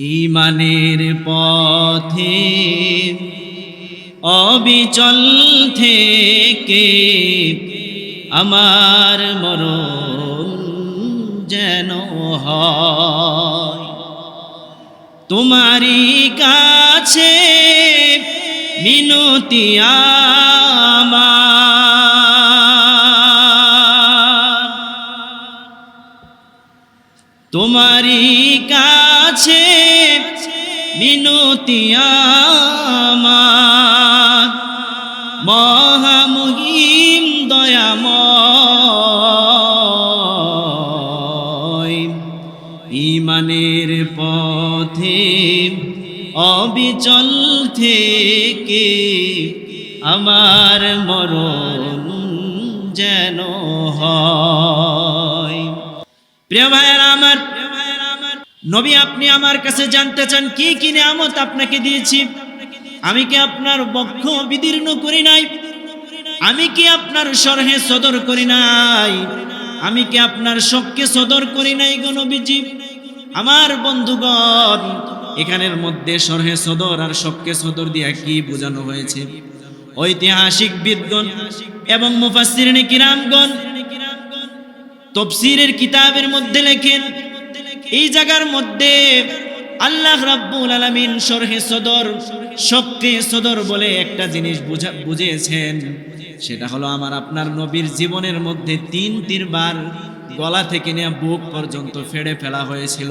ইমানের পথে অবিচল থেকে আমার মরণ যেন হয়। তোমারই কাছে মিনতি আমার। তোমারই কাছে মিনতি আমার। মহামহিম দয়াময়। ইমানের পথে অবিচল থেকে আমার মরণ যেন হয়। প্রিয় ভাইয়েরা, আমার নবী, আপনি আমার কাছে জানতে চান কি কি নিয়ামত আপনাকে দিয়েছি? আমি কি আপনার বক্ষ বিদীর্ণ করি নাই? আমি কি আপনার সরহে সদর করি নাই? আমি কি আপনার শখকে সদর করি নাই গো নবীজি? আমার বন্ধুগণ, এখানের মধ্যে সরহে সদর আর শখকে সদর দিয়া কি বোঝানো হয়েছে? ঐতিহাসিক বিদগণ এবং মুফাসসিরিনে কিরামগণ তফসিরের কিতাবের মধ্যে লেখেন এই জায়গার মধ্যে আল্লাহ রাব্বুল আলামিন সরহে সদর, শক্তি সদর বলে একটা জিনিস বুঝা, বুঝিয়েছেন। সেটা হলো আমার আপনার নবীর জীবনের মধ্যে তিন তিনবার গলা থেকে নিয়ে বুক পর্যন্ত ফেড়ে ফেলা হয়েছিল।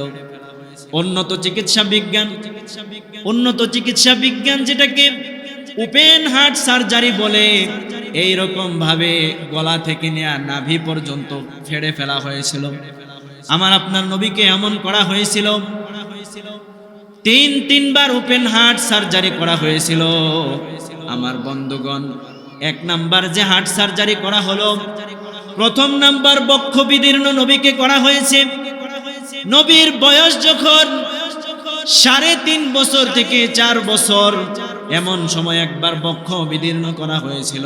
উন্নত চিকিৎসা বিজ্ঞান, উন্নত চিকিৎসা বিজ্ঞান যেটাকে ওপেন হার্ট সার্জারি বলে এই রকম ভাবে গলা থেকে নেয়া নাভি পর্যন্ত ফেড়ে ফেলা হয়েছিল। আমার আপনার নবীকে এমন করা হয়েছিল। তিন, তিনবার ওপেন হার্ট সার্জারি করা হয়েছিল। আমার বন্ধুগণ, এক নাম্বার যে হার্ট সার্জারি করা হলো, প্রথম নাম্বার বক্ষ বিদীর্ণ নবীকে করা হয়েছে। নবীর বয়স যখন সাড়ে তিন বছর থেকে চার বছর, এমন সময় একবার বক্ষ বিদীর্ণ করা হয়েছিল।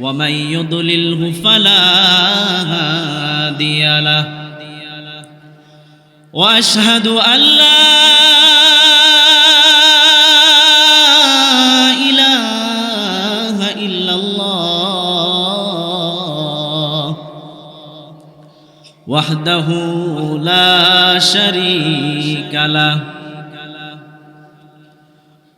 ومن يضلله فلا هادي له. وأشهد أن لا إله إلا الله وحده لا شريك له.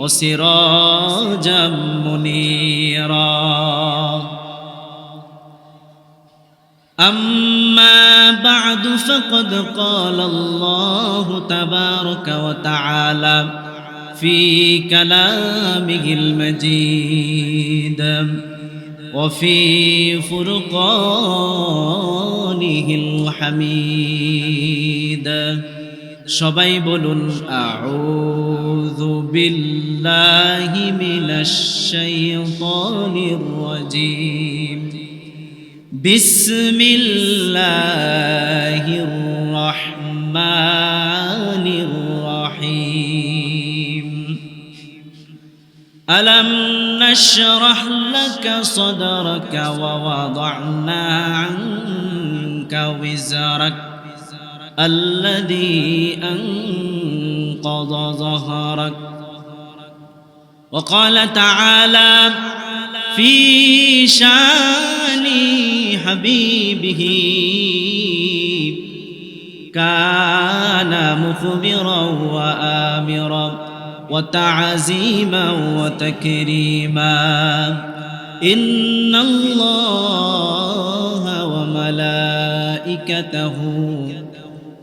وسراجا منيرا. أما بعد فقد قال الله تبارك وتعالى في كلامه المجيد وفي فرقانه الحميد. সবাই বলুন আউযু বিল্লাহি মিনাশ শাইতানির রাজিম বিসমিল্লাহির রহমানির রহিম ألم نشرح لك صدرك ووضعنا عنك وزرك الذي أنقض ظهرك. وقال تعالى في شان حبيبه كان مخبرا وآمرا وتعزيما وتكريما. إن الله وملائكته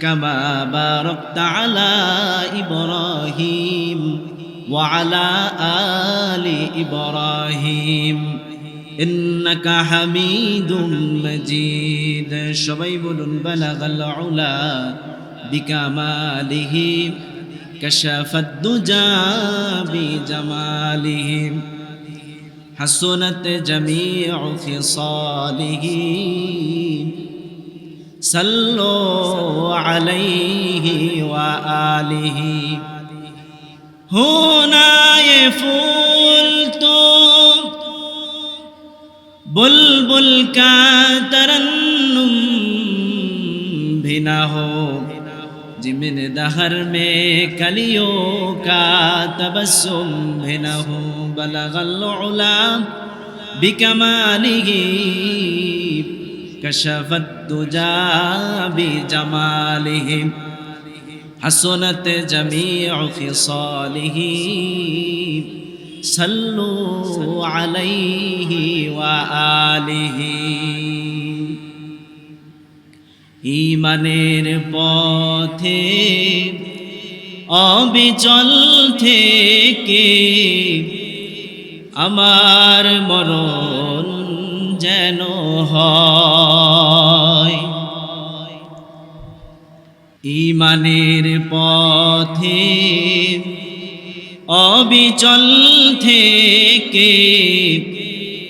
كما باركت على إبراهيم وعلى آل إبراهيم إنك حميد مجيد شبيب بلغ العلا بكماله كشف الدجى بجماله حسنت جميع خصاله صلوا عليه وآله هنا يفول تو بلبل کا ترنم بھی نہ ہو جمن دہر میں کلیوں کا تبسم بھی نہ ہو بلغ العلا بکمالہ কশফত তুজা বি জামালিহিম حسنت جميع خصاله صلوا عليه وآله. ইমানের পথে অবিচল থেকে আমার মরণ যেন ইমানের পথে অবিচল থেকে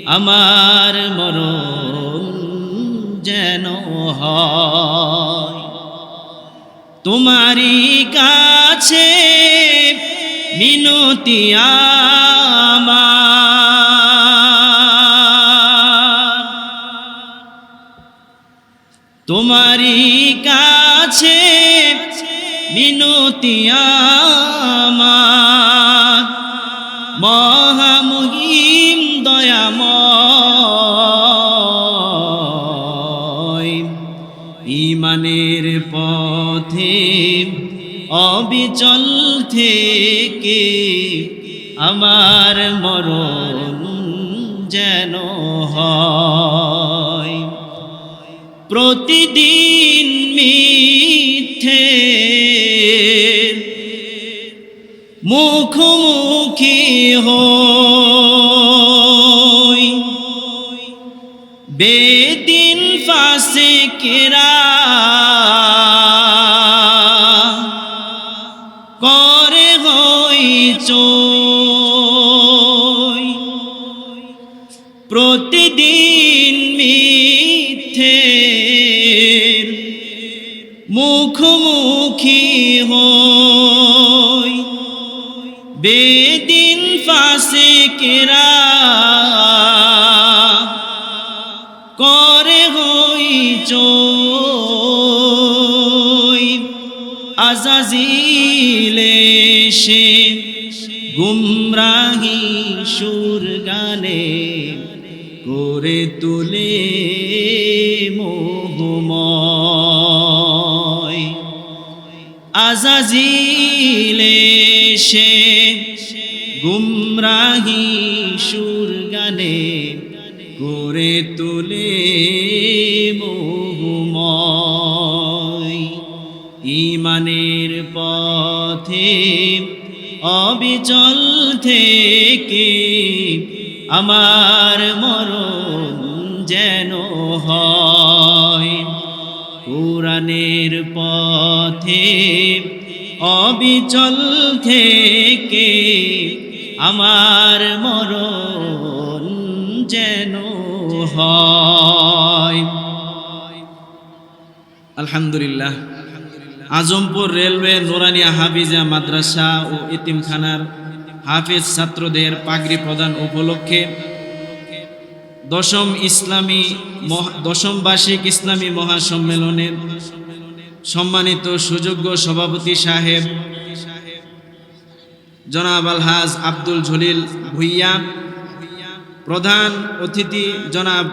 আমার মরণ যেন তোমারই কাছে মিনতি আমার। তোমারই কাছে মিনতি আমার। মহামহিম দয়াময় ইমানের পথে অবিচল থেকে আমার মরণ যেন হয়। প্রতিদিন মিথ্যে। মুখোমুখি হই। বেদিন ফাঁসে কেরা করে হই চই মুখোমুখি হই। বেদিন ফাঁসে কেরা করে হই চই। আজাজিলে সে গুমরাহি সুর গানে করে তুলে মোহময়। আজাজিলে সে গুমরাহি সুর গানে করে তোলে মোহময় ইমানের পথে অবিচল থেকে আমার মরণ যেন হয়। কোরআনের পথে অবিচল থেকে আমার মরণ যেন হয়। আলহামদুলিল্লাহ, আজমপুর রেলওয়ে নোরানিয়া হাফিজা মাদ্রাসা ও ইতিমখানার হাফিজ ছাত্রদের পাগড়ি প্রদান উপলক্ষে দশম ইসলামী দশম বার্ষিক ইসলামী মহাসম্মেলনের সম্মানিত সুযোগ্য সভাপতি সাহেব, জনাব আলহাজ আব্দুল জলিল ভুইয়া, প্রধান অতিথি জনাব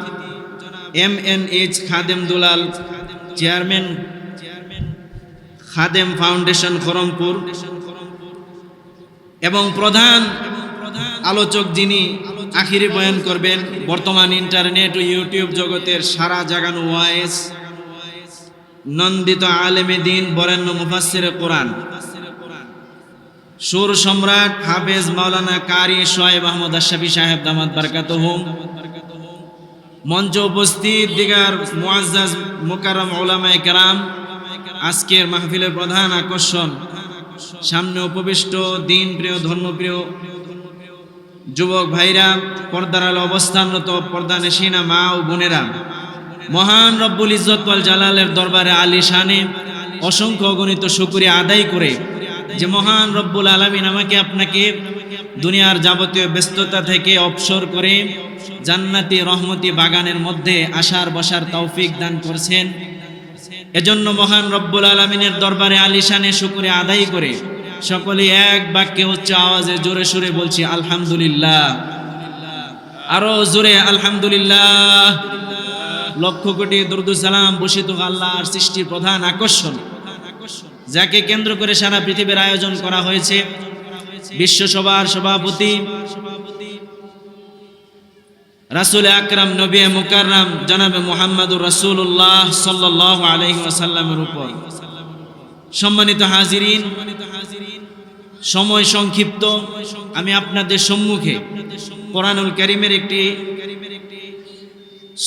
M N H Khadem Dulal, chairman Khadem foundation Khorompur এবং প্রধান আলোচক যিনি আখিরি বয়ান করবেন, বর্তমান ইন্টারনেট ও ইউটিউব জগতের সারা জাগানো ওয়াইস। নন্দিত আলেমে দিন, বরেণ্য মুফাসসির কোরআন। সুর সম্রাট হাফেজ মাওলানা কারি সোয়েব আহমদ আশাফি সাহেব, দামাত বারকাত মঞ্চ উপস্থিত দিগার মুআজ্জাজ মুকাররম ওলামায়ে কেরাম, আজকের মাহফিলের প্রধান আকর্ষণ। সামনে উপবিষ্ট দিন প্রিয় ধর্মপ্রিয় যুবক ভাইরা, পর্দার আলো অবস্থানরত পর্দা নেশিনা মা ও বোনেরা, মহান রব্বুল ইজ্জত ওয়াল জালালের দরবারে আলী শানে অসংখ্য অগণিত শুকরিয়া আদায় করে যে মহান রব্বুল আলামিন আমাকে আপনাকে দুনিয়ার যাবতীয় ব্যস্ততা থেকে অবসর করে জান্নাতি রহমতি বাগানের মধ্যে আসার বসার তৌফিক দান করছেন। এজন্য মহান রব্বুল আলমিনের দরবারে আলিশানে শুকুরে আদায় করে সকলে এক বাক্যে উচ্চ আওয়াজে জোরে সুরে বলছি, আলহামদুলিল্লাহ। আরও জোরে, আলহামদুলিল্লাহ। লক্ষ কোটি দুরদু সালাম বসিত আল্লাহর সৃষ্টির প্রধান আকর্ষণ, যাকে কেন্দ্র করে সারা পৃথিবীর আয়োজন করা হয়েছে। বিশ্বসভার সভাপতি, রাসুল আকরাম নবী মুকাররাম জনাবে মোহাম্মদুর রাসূলুল্লাহ সাল্লাল্লাহু আলাইহি ওয়াসাল্লামের উপর। সম্মানিত হাজিরিন, সময় সংক্ষিপ্ত। আমি আপনাদের সম্মুখে কোরআনুল কারীমের একটি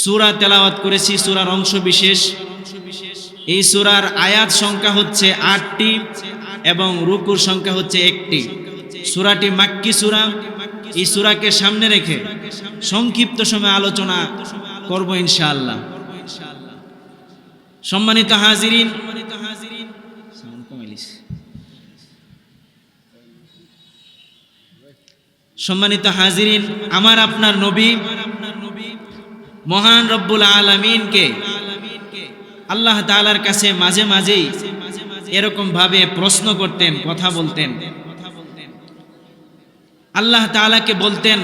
সুরা তেলাওয়াত করেছি, সুরার অংশ বিশেষ এই সুরার আয়াত সংখ্যা হচ্ছে আটটি এবং রুকুর সংখ্যা হচ্ছে একটি। সুরাটি মাক্কি সুরা। এই সুরাকে সামনে রেখে সংক্ষিপ্ত সময় আলোচনা করব ইনশাআল্লাহ। সম্মানিত হাজিরিন সম্মানিত হাজিরিন, আমার আপনার নবী, মহান রব্বুল আলমিনকে আল্লাহ তাআলার কাছে মাঝে মাঝেই এরকম ভাবে প্রশ্ন করতেন, কথা বলতেন। আল্লাহ তাআলাকে বলতেন,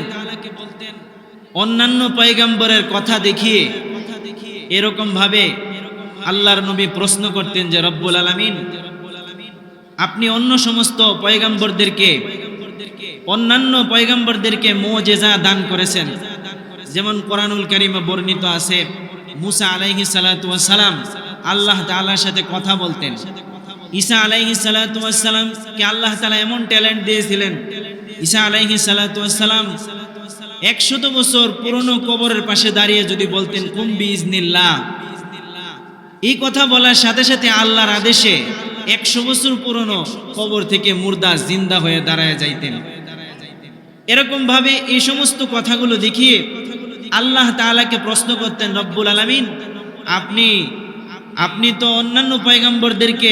অন্যান্য পয়গাম্বরের কথা দেখিয়ে এরকম ভাবে আল্লাহর নবী প্রশ্ন করতেন যে, রব্বুল আলামিন, আপনি অন্য সমস্ত পয়গাম্বরদেরকে অন্যান্য পয়গাম্বরদেরকে মোজেজা দান করেছেন। যেমন কোরআনুল কারিমে বর্ণিত আছে, মুসা আলাইহি সালাম আল্লাহ তাআলার সাথে কথা বলতেন। ঈসা আলাইহি সালাতু সালাম কে আল্লাহ তাআলা এমন ট্যালেন্ট দিয়েছিলেন, ঈসা আলাইহি সালাতু সালাম একশত বছর পুরনো কবরের পাশে দাঁড়িয়ে যদি বলতেন কুম্বি ইজনিল্লাহ এই কথা বলার সাথে সাথে আল্লাহর আদেশে একশো বছর পুরনো কবর থেকে মুর্দা জিন্দা হয়ে দাঁড়ায় যাইতেন। এরকম ভাবে এই সমস্ত কথাগুলো দেখিয়ে আল্লাহ তাআলাকে প্রশ্ন করতেন, রব্বুল আলামিন, আপনি আপনি তো অন্যান্য পয়গম্বরদেরকে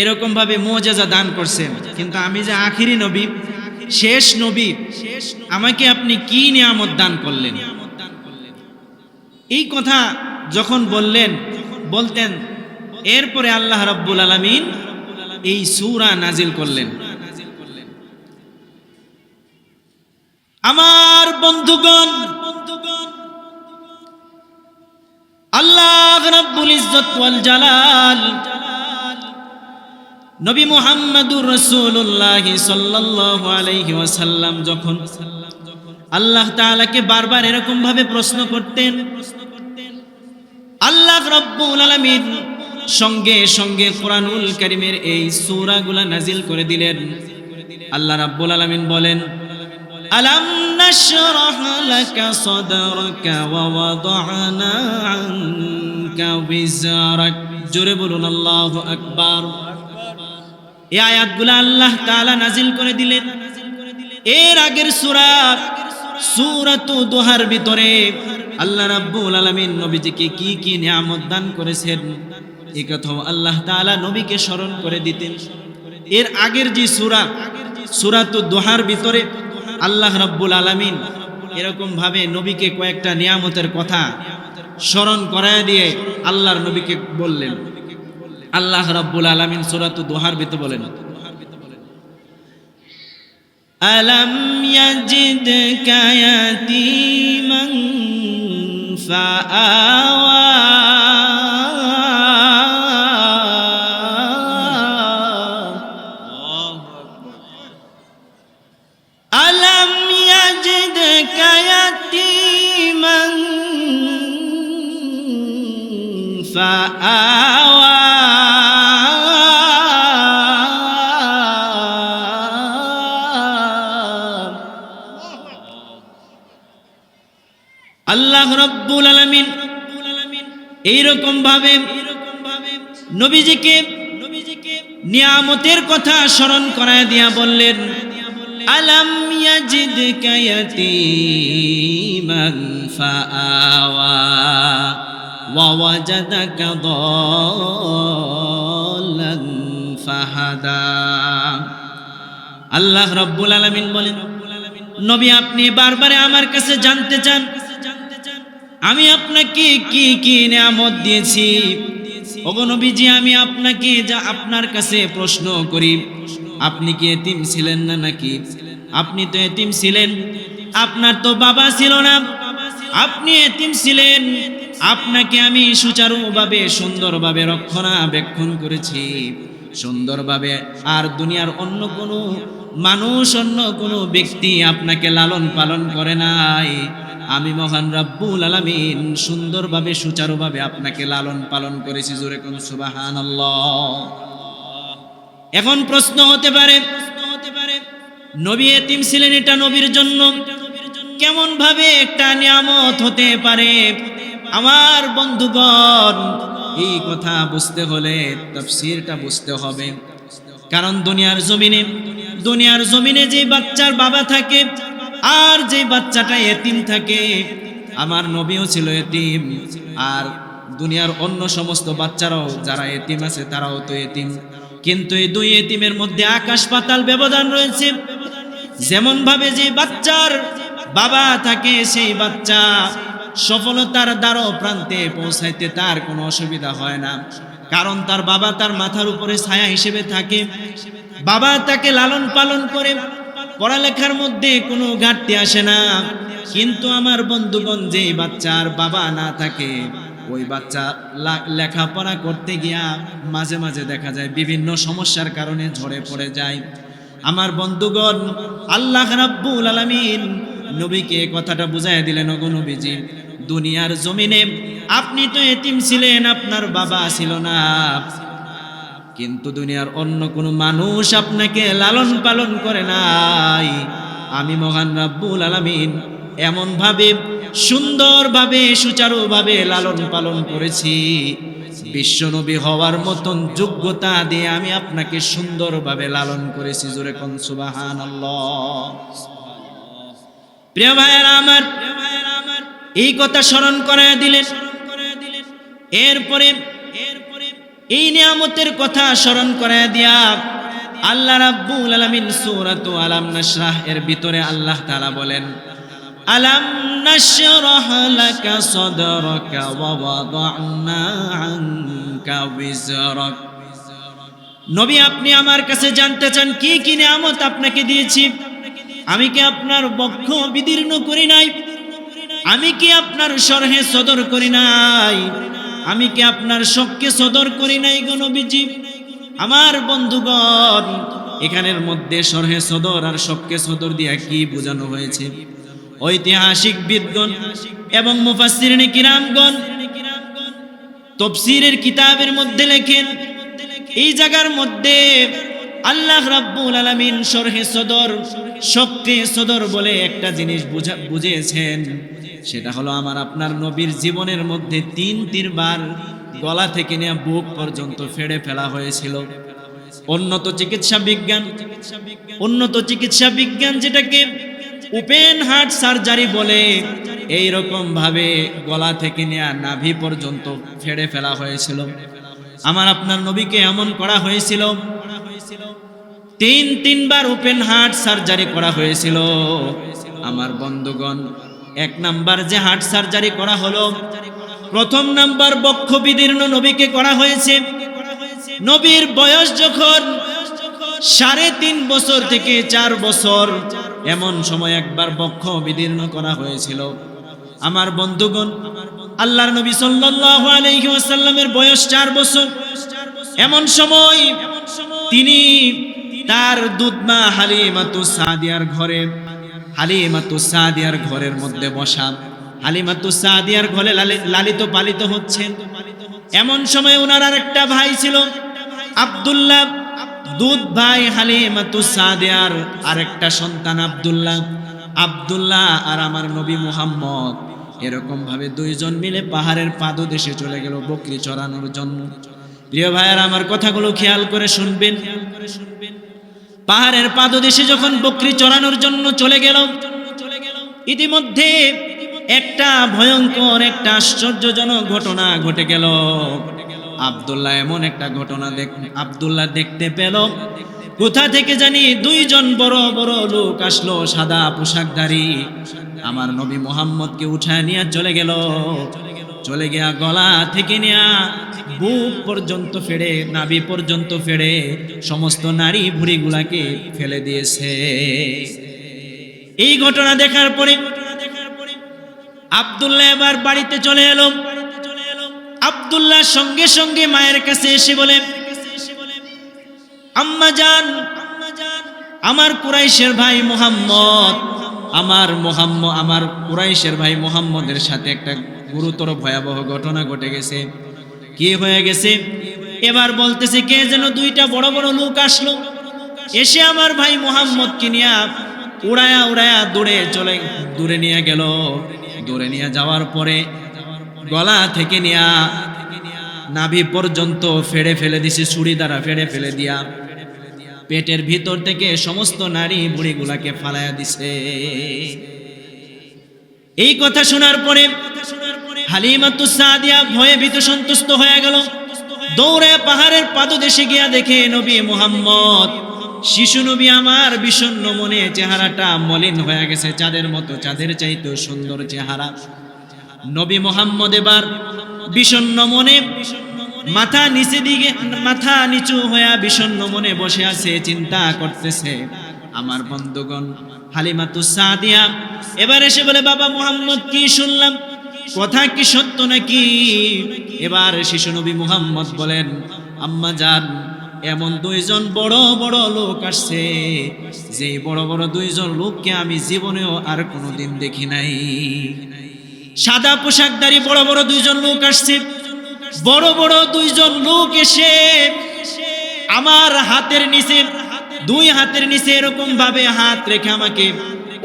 এরকম ভাবে মোজাজা দান করছেন। কিন্তু আমি যে আখিরি নবী, শেষ নবী, আমাকে আপনি কি নিয়ামত দান করলেন? এই কথা যখন বললেন, বলতেন, এরপরে আল্লাহ রব্বুল আলামিন এই সুরা নাজিল করলেন। আমার বন্ধুগণ, আল্লাহ রাব্বুল ইজ্জত ওয়াল জালাল, নবী মুহাম্মদুর রাসূলুল্লাহ সাল্লাল্লাহু আলাইহি ওয়াসাল্লাম যখন আল্লাহ তাআলাকে বারবার এরকম ভাবে প্রশ্ন করতেন, আল্লাহ রব্বুল আলামিন সঙ্গে সঙ্গে কোরআনুল কারীমের এই সূরাগুলা নাজিল করে দিলেন। আল্লাহ রাব্বুল আলামিন বলেন নাশরাহ লাকা সাদরাকা ওয়া ওয়াদানা আনকা বিজরাক জোরে বলুন আল্লাহু আকবার এই আয়াতগুলো আল্লাহ তাআলা নাজিল করে দিলেন। এর আগের সূরা, সূরাতু দুহার ভিতরে আল্লাহ রাব্বুল আলামিন নবীজিকে কি কি নিয়ামত দান করেছেন? এই কথাও আল্লাহ তাআলা নবীকে স্মরণ করে দিতেন। এর আগের যে সূরা, সূরাতু দুহার ভিতরে আল্লাহ রাব্বুল আলামিন এরকম ভাবে নবীকে কয়েকটা নিয়ামতের কথা স্মরণ করায় দিয়ে আল্লাহর নবীকে বললেন আল্লাহ রাব্বুল আলামিন সূরাতু দুহার ভিতরে বলেন ألم يجدك يتيما নবীজিকে নবীজিকে নিয়ামতের কথা স্মরণ করায় দিয়া বললেন আল্লাহ রব্বুল আলামিন বলেন, নবী, আপনি বারবারে আমার কাছে জানতে চান। আমি আপনাকে কি কি নিয়ামত দিয়েছি? নবীজি, আমি আপনাকে যা আপনার কাছে প্রশ্ন করি, আপনি কি এতিম ছিলেন না নাকি? আপনি তো এতিম ছিলেন। আপনার তো বাবা ছিল না। আপনি এতিম ছিলেন। আপনাকে আমি সুচারুভাবে, সুন্দরভাবে রক্ষণাবেক্ষণ করেছি। সুন্দরভাবে আর দুনিয়ার অন্য কোনো মানুষ, অন্য কোনো ব্যক্তি আপনাকে লালন পালন করে নাই। আমি মহান রাব্বুল আলামিন সুন্দরভাবে, সুচারুভাবে আপনাকে লালন পালন করেছি, জোরে কোন সুবাহান এখন প্রশ্ন হতে পারে, নবী এতিম ছিলেন এটা নবীর জন্য। কেমন ভাবে একটা নিয়ামত হতে পারে? আমার বন্ধুগণ, এই কথা বুঝতে হলে তাফসীরটা বুঝতে হবে। কারণ দুনিয়ার জমিনে দুনিয়ার জমিনে যে বাচ্চার বাবা থাকে আর যে বাচ্চাটা এতিম থাকে, আমার নবীও ছিল এতিম। আর দুনিয়ার অন্য সমস্ত বাচ্চারাও যারা এতিম আছে, তারাও তো এতিম। কিন্তু এই দুই এতিমের মধ্যে আকাশ পাতাল ব্যবধান রয়েছে। যেমন ভাবে যে বাচ্চার বাবা থাকে, সেই বাচ্চা সফলতার দ্বারও প্রান্তে পৌঁছাইতে তার কোনো অসুবিধা হয় না। কারণ তার বাবা তার মাথার উপরে ছায়া হিসেবে থাকে। বাবা তাকে লালন পালন করে। পড়ালেখার মধ্যে কোনো ঘাটতি আসে না। কিন্তু আমার বন্ধুগণ যে বাচ্চার বাবা না থাকে, ওই বাচ্চা লেখাপড়া করতে গিয়া মাঝে মাঝে দেখা যায় বিভিন্ন সমস্যার কারণে ঝরে পড়ে যায়। আমার বন্ধুগণ, আল্লাহ রাব্বুল আলামিন নবীকে কথাটা বুঝাই দিলেন, ওগো নবীজি, দুনিয়ার জমিনে আপনি তো এতিম ছিলেন, আপনার বাবা ছিল না। কিন্তু দুনিয়ার অন্য কোনো মানুষ আপনাকে লালন পালন করে নাই। আমি মহান রাব্বুল আলামিন এমনভাবে, সুন্দরভাবে, সুচারুভাবে লালন পালন করেছি। বিশ্বনবী হওয়ার মতন যোগ্যতা দিয়ে আমি আপনাকে সুন্দরভাবে লালন করেছি। জোরে কোন সুবাহান প্রিয় ভাইয়েরা আমার, এই কথা স্মরণ করায় এরপরে এরপরে এই নিয়ামতের কথা স্মরণ করায় দিয়া আল্লাহ রাব্বুল আলামিন সূরাতু আলাম নাশরাহ এর ভিতরে আল্লাহ তাআলা বলেন, আলাম নাশরাহ লাকা সাদরাকা ওয়া ওয়াদা'না আনকা বিজরাক নবী, আপনি আমার কাছে জানতে চান কি কি নিয়ামত আপনাকে দিয়েছি? আমি কি আপনার বক্ষ বিদীর্ণ করি নাই? আমি কি আপনার সরহে সদর করি নাই? আমি কি আপনার শখকে সদর করি নাই গো নবীজি? আমার বন্ধুগণ, এখানের মধ্যে সরহে সদর আর শখকে সদর দিয়া কি বোঝানো হয়েছে? ঐতিহাসিক বিদগণ এবং মুফাসসিরিনে কিরামগণ তফসিরের কিতাবের মধ্যে লেখেন, এই জায়গার মধ্যে আল্লাহ রাব্বুল আলামিন শরহে সদর শক্তি সদর বলে একটা জিনিস বুঝা বুঝিয়েছেন। সেটা হলো আমার আপনার নবীর জীবনের মধ্যে তিন তিনবার গলা থেকে নিয়ে বুক পর্যন্ত ফেড়ে ফেলা হয়েছিল। উন্নত চিকিৎসা বিজ্ঞান, উন্নত চিকিৎসা বিজ্ঞান যেটাকে ওপেন হার্ট সার্জারি বলে এই রকম ভাবে গলা থেকে নেয়া নাভি পর্যন্ত ফেড়ে ফেলা হয়েছিল। আমার আপনার নবীকে এমন করা হয়েছিল, তিন তিনবার ওপেন হার্ট সার্জারি করা হয়েছিল। আমার বন্ধুগণ এক নাম্বার যে হার্ট সার্জারি করা হলো, প্রথম নাম্বার বক্ষ বিদীর্ণ নবীকে করা হয়েছে। নবীর বয়স যখন সাড়ে তিন বছর থেকে চার বছর, এমন সময় একবার বক্ষ বিদীর্ণ করা হয়েছিল। আমার বন্ধুগণ, আল্লাহর নবী সাল্লাল্লাহু আলাইহি ওয়াসাল্লামের বয়স চার বছর। এমন সময় তিনি তার দুধমা হালিমাতু সাদিয়ার ঘরে হালিমাতু সাদিয়ার ঘরের মধ্যে বসা। হালিমাতু সাদিয়ার ঘরে লালিত পালিত হচ্ছেন। এমন সময় ওনার আর একটা ভাই ছিল, আব্দুল্লাহ। দুধ ভাই হালিমাতু সাদিয়ার আরেকটা সন্তান আব্দুল্লাহ। আব্দুল্লাহ আর আমার নবী মুহাম্মদ। এরকম ভাবে দুইজন মিলে পাহাড়ের পাদদেশে চলে গেল বকরি চড়ানোর জন্য। প্রিয় ভাইয়ার, আমার কথাগুলো খেয়াল করে শুনবেন খেয়াল করে শুনবেন। পাহাড়ের পাদদেশে যখন বকরি চড়ানোর জন্য চলে গেল, ইতিমধ্যে একটা ভয়ঙ্কর, একটা আশ্চর্যজনক ঘটনা ঘটে গেল। আব্দুল্লাহ এমন একটা ঘটনা দেখ, আবদুল্লাহ দেখতে পেল। কোথা থেকে জানি দুইজন বড় বড় লোক আসলো, সাদা পোশাকধারী আমার নবী মোহাম্মদকে উঠায় নিয়ে চলে গেল। চলে গিয়া গলা থেকে নিয়া বুক পর্যন্ত ফেড়ে নাভি পর্যন্ত ফেড়ে সমস্ত নারী ভুড়িগুলাকে ফেলে দিয়েছে। এই ঘটনা দেখার পরে আব্দুল্লাহ এবার বাড়িতে চলে এলো। আব্দুল্লাহ সঙ্গে সঙ্গে মায়ের কাছে এসে বলে, আম্মা জান, আমার কুরাইশের ভাই মোহাম্মদ, আমার মোহাম্মদ আমার কুরাইশের ভাই মোহাম্মদের সাথে একটা গুরুতর ভয়াবহ ঘটনা ঘটে গেছে। কি হয়ে গেছে? এবার বলতেছে, কে যেন দুইটা বড় বড় লোক আসলো? এসে আমার ভাই মোহাম্মদকে নিয়ে উড়ায়া উড়ায়া দূরে চলে, দূরে নিয়ে গেল। দূরে নিয়ে যাওয়ার পরে গলা থেকে নিয়া নাভি পর্যন্ত ফেড়ে ফেলে দিছে, ছুরি দ্বারা ফেড়ে ফেলে দিয়া। পেটের ভিতর থেকে সমস্ত নারী বুড়িগুলাকে ফালায়া দিছে। এই কথা শোনার পরে হালিমাতু সাদিয়া ভয়ে ভীত সন্তুষ্ট হয়ে গেল। দৌড়ে পাহাড়ের পাদদেশে গিয়া দেখে নবী মোহাম্মদ, শিশু নবী আমার বিষণ্ণ মনে চেহারাটা মলিন হয়ে গেছে, চাঁদের মতো, চাঁদের চাইতেও সুন্দর চেহারা। নবী মোহাম্মদ এবার বিষণ্ণ মনে মাথা নিচে দিকে, মাথা নিচু হয়ে বিষণ্ণ মনে বসে আছে, চিন্তা করতেছে, আমার বন্ধুগণ হালিমাতু সাদিয়া। এবার এসে বলে, বাবা মোহাম্মদ, কি শুনলাম? কথা কি সত্য নাকি? এবার শিশু নবী মুহাম্মদ বলেন, আম্মা যান এমন দুইজন বড় বড় লোক আসছে, যে বড় বড় দুইজন লোককে আমি জীবনেও আর কোনোদিন দেখি নাই। সাদা পোশাকধারী বড় বড় দুইজন লোক আসছে, বড় বড় দুইজন লোক এসে আমার হাতের নিচে, দুই হাতের নিচে এরকম ভাবে হাত রেখে আমাকে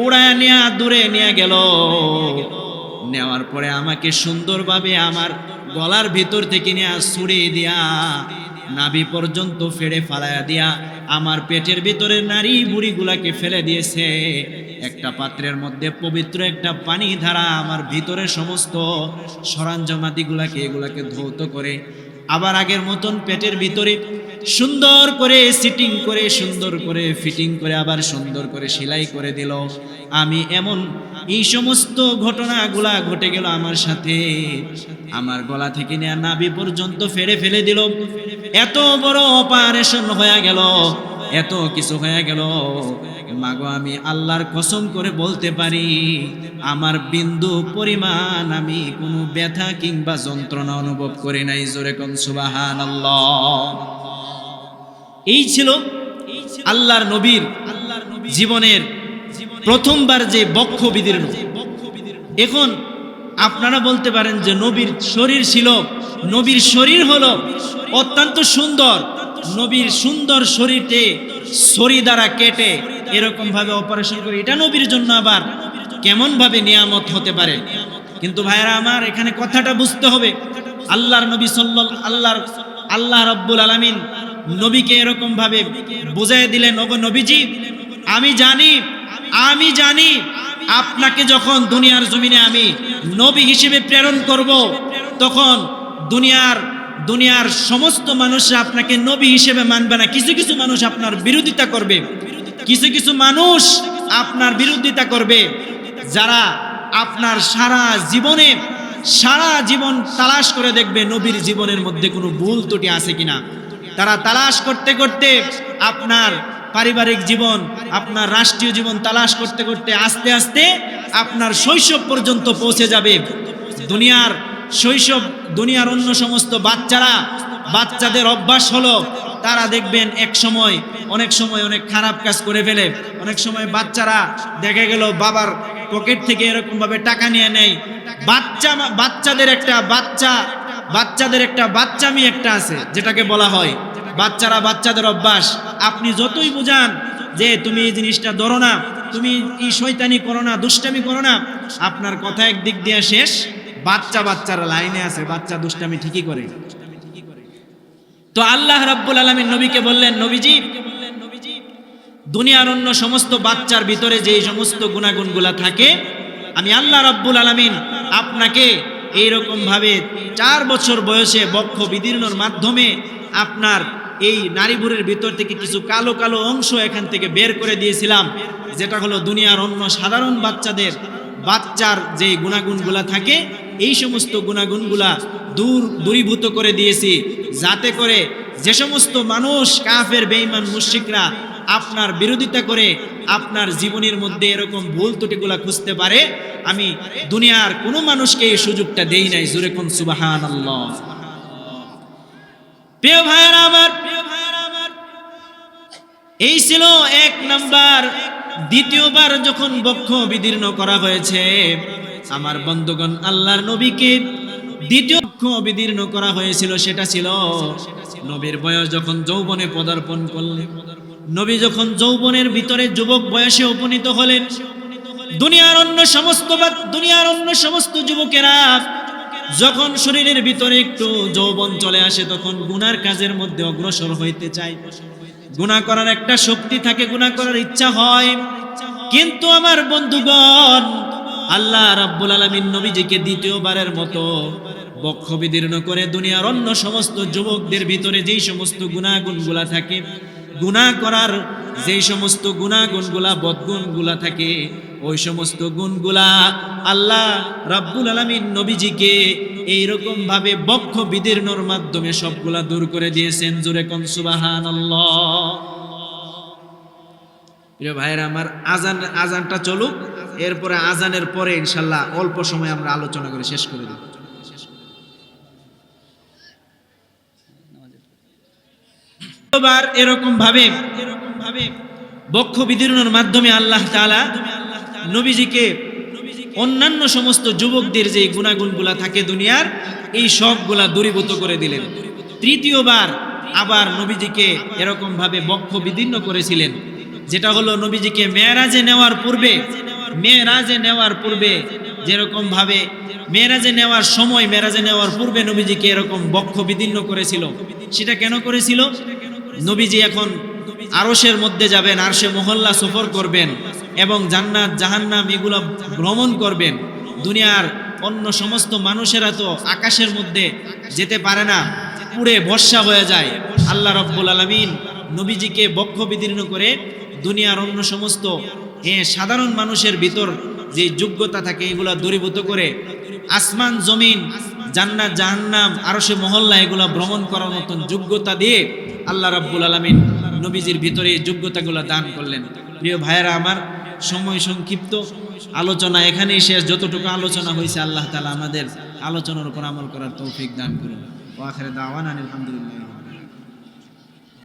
উড়ায় নেয়া, দূরে নিয়ে গেল। নেওয়ার পরে আমাকে সুন্দরভাবে আমার গলার ভিতর থেকে নিয়ে ছুড়ে দিয়া নাভি পর্যন্ত ফেড়ে ফালায়া দিয়া আমার পেটের ভিতরে নারী বুড়িগুলাকে ফেলে দিয়েছে। একটা পাত্রের মধ্যে পবিত্র একটা পানি ধারা আমার ভিতরে সমস্ত সরঞ্জামাদিগুলাকে এগুলাকে ধৌত করে আবার আগের মতন পেটের ভিতরে সুন্দর করে সিটিং করে, সুন্দর করে ফিটিং করে, আবার সুন্দর করে সেলাই করে দিল। আমি এমন এই সমস্ত ঘটনাগুলা ঘটে গেল আমার সাথে। আমার গলা থেকে নেয়া নাভি পর্যন্ত ফেরে ফেলে দিল। এত বড় অপারেশন হয়ে গেল, এত কিছু হয়ে গেল। মাগো, আমি আল্লাহর কসম করে বলতে পারি, আমার বিন্দু পরিমাণ আমি কোনো ব্যথা কিংবা যন্ত্রণা অনুভব করি নাই, জোরে কোন সুবাহান এই ছিল আল্লাহর নবীর আল্লাহর জীবনের প্রথমবার যে বক্ষ বিদীর্ণ এখন আপনারা বলতে পারেন যে নবীর শরীর ছিল, নবীর শরীর হলো অত্যন্ত সুন্দর। নবীর সুন্দর শরীরতে ছড়ি দ্বারা কেটে এরকম ভাবে অপারেশন করে। এটা নবীর জন্য আবার কেমন ভাবে নিয়ামত হতে পারে? কিন্তু ভাইরা আমার এখানে কথাটা বুঝতে হবে। আল্লাহর নবী সাল্লাল আল্লাহর, আল্লাহ রব্বুল আলামিন নবীকে এরকম ভাবে বুঝাই দিলেন নবীজি, আমি জানি আমি জানি আপনাকে যখন দুনিয়ার জমিনে আমি নবী হিসেবে প্রেরণ করব, তখন দুনিয়ার দুনিয়ার সমস্ত মানুষরা আপনাকে নবী হিসেবে মানবে না। কিছু কিছু মানুষ আপনার বিরোধিতা করবে। কিছু কিছু মানুষ আপনার বিরোধিতা করবে। যারা আপনার সারা জীবনে, সারা জীবন তালাশ করে দেখবে নবীর জীবনের মধ্যে কোনো ভুল ত্রুটি আছে কিনা। তারা তালাশ করতে করতে আপনার পারিবারিক জীবন, আপনার রাষ্ট্রীয় জীবন তালাশ করতে করতে, আস্তে আস্তে আপনার শৈশব পর্যন্ত পৌঁছে যাবে। দুনিয়ার শৈশব, দুনিয়ার অন্য সমস্ত বাচ্চারা, বাচ্চাদের অভ্যাস হলো, তারা দেখবেন এক সময়, অনেক সময় অনেক খারাপ কাজ করে ফেলে। অনেক সময় বাচ্চারা দেখা গেল, বাবার পকেট থেকে এরকম ভাবে টাকা নিয়ে নেয়। বাচ্চা বাচ্চাদের একটা বাচ্চা, বাচ্চাদের একটা বাচ্চামি একটা আছে, যেটাকে বলা হয়। বাচ্চারা বাচ্চাদের অভ্যাস। আপনি যতই বুঝান যে তুমি এই জিনিসটা ধরো না, তুমি এই শৈতানি করো না, দুষ্টামি করো না, আপনার কথা একদিক দিয়ে শেষ। বাচ্চা বাচ্চারা লাইনে আছে, বাচ্চা দুষ্টামি ঠিকই করে। তো আল্লাহ রাব্বুল আলামিন নবীকে বললেন, নবীজি, দুনিয়ার অন্য সমস্ত বাচ্চার ভিতরে যে সমস্ত গুণাগুণগুলা থাকে, আমি আল্লাহ রাব্বুল আলামিন আপনাকে এইরকম ভাবে চার বছর বয়সে বক্ষ বিদীর্ণর মাধ্যমে আপনার এই নারীবুরের ভিতর থেকে কিছু কালো কালো অংশ এখান থেকে বের করে দিয়েছিলাম, যেটা হলো দুনিয়ার অন্য সাধারণ বাচ্চাদের, বাচ্চার যে গুণাগুণগুলা থাকে, এই সমস্ত গুণাগুণগুলা দূর দূরীভূত করে দিয়েছি, যাতে করে যে সমস্ত মানুষ কাফের, বেঈমান, মুশরিকরা আপনার বিরোধিতা করে আপনার জীবনের মধ্যে এরকম ভুল ত্রুটিগুলা খুঁজতে পারে, আমি দুনিয়ার কোনো মানুষকে এই সুযোগটা দেই নাই, জোরে কোন সুবাহান প্রিয় ভাইয়েরা এই ছিল এক নাম্বার। দ্বিতীয়বার যখন বক্ষ বিদীর্ণ করা হয়েছে, আমার বন্ধুগণ, আল্লাহর নবীকে দ্বিতীয় বক্ষ বিদীর্ণ করা হয়েছিল, সেটা ছিল নবীর বয়স যখন যৌবনে পদার্পণ করলেন। নবী যখন যৌবনের ভিতরে যুবক বয়সে উপনীত হলেন, দুনিয়ার অন্য সমস্ত বা দুনিয়ার অন্য সমস্ত যুবকেরা যখন শরীরের ভিতরে একটু যৌবন চলে আসে, তখন গুনার কাজের মধ্যে অগ্রসর হইতে চায়। গুণা করার একটা শক্তি থাকে গুণা করার ইচ্ছা হয়। কিন্তু আমার বন্ধুগণ, আল্লাহ রাব্বুল আলামিন নবীজিকে দ্বিতীয়বারের মতো বক্ষ বিদীর্ণ করে দুনিয়ার অন্য সমস্ত যুবকদের ভিতরে যেই সমস্ত গুণাগুণগুলা থাকে গুণা করার যেই সমস্ত গুণাগুণগুলা বদগুণগুলা থাকে ওই সমস্ত গুণগুলা আল্লাহ রাব্বুল আলামিন নবীজিকে এইরকম ভাবে বক্ষ বিদীর্ণর মাধ্যমে সবগুলা দূর করে দিয়েছেন। জোরে কোন সুবহানাল্লাহ। প্রিয় ভাইয়েরা, আমার আজান আজানটা চলুক, এরপরে আজানের পরে ইনশাল্লাহ অল্প সময় আমরা আলোচনা করে শেষ করে দেব এরকম ভাবে এরকম ভাবে বক্ষ বিদীর্ণর মাধ্যমে আল্লাহ তাআলা নবীজিকে অন্যান্য সমস্ত যুবকদের যে গুণাগুণগুলা থাকে দুনিয়ার, এই সবগুলা দূরীভূত করে দিলেন। তৃতীয়বার আবার নবীজিকে এরকম ভাবে বক্ষ বিদীর্ণ করেছিলেন, যেটা হলো নবীজিকে মেয়েরাজে নেওয়ার পূর্বে, মেয়েরাজে নেওয়ার পূর্বে যেরকম ভাবে মেয়েরাজে নেওয়ার সময় মেয়েরাজে নেওয়ার পূর্বে নবীজিকে এরকম বক্ষ বিদীর্ণ করেছিল, সেটা কেন করেছিল? নবীজি এখন আরশের মধ্যে যাবেন, আরশে মহল্লা সফর করবেন। এবং জান্নাত, জাহান্নাম এগুলো ভ্রমণ করবেন। দুনিয়ার অন্য সমস্ত মানুষেরা তো আকাশের মধ্যে যেতে পারে না, পুড়ে বর্ষা হয়ে যায়। আল্লাহ রব্বুল আলমিন নবীজিকে বক্ষ বিদীর্ণ করে দুনিয়ার অন্য সমস্ত এ সাধারণ মানুষের ভিতর যে যোগ্যতা থাকে, এগুলো দূরীভূত করে আসমান, জমিন, জান্নাত, জাহান্নাম আরও সে মহল্লা এগুলো ভ্রমণ করার মতন যোগ্যতা দিয়ে আল্লাহ রাব্বুল আলমিন নবীজির ভিতরে এই যোগ্যতাগুলো দান করলেন। প্রিয় ভাইয়েরা আমার সময় সংক্ষিপ্ত। আলোচনা এখানেই শেষ। যতটুকু আলোচনা হয়েছে, আল্লাহ তালা আমাদের আলোচনার উপর আমল করার তৌফিক দান করুন। ও আখেরে দাওয়ান আলহামদুলিল্লাহ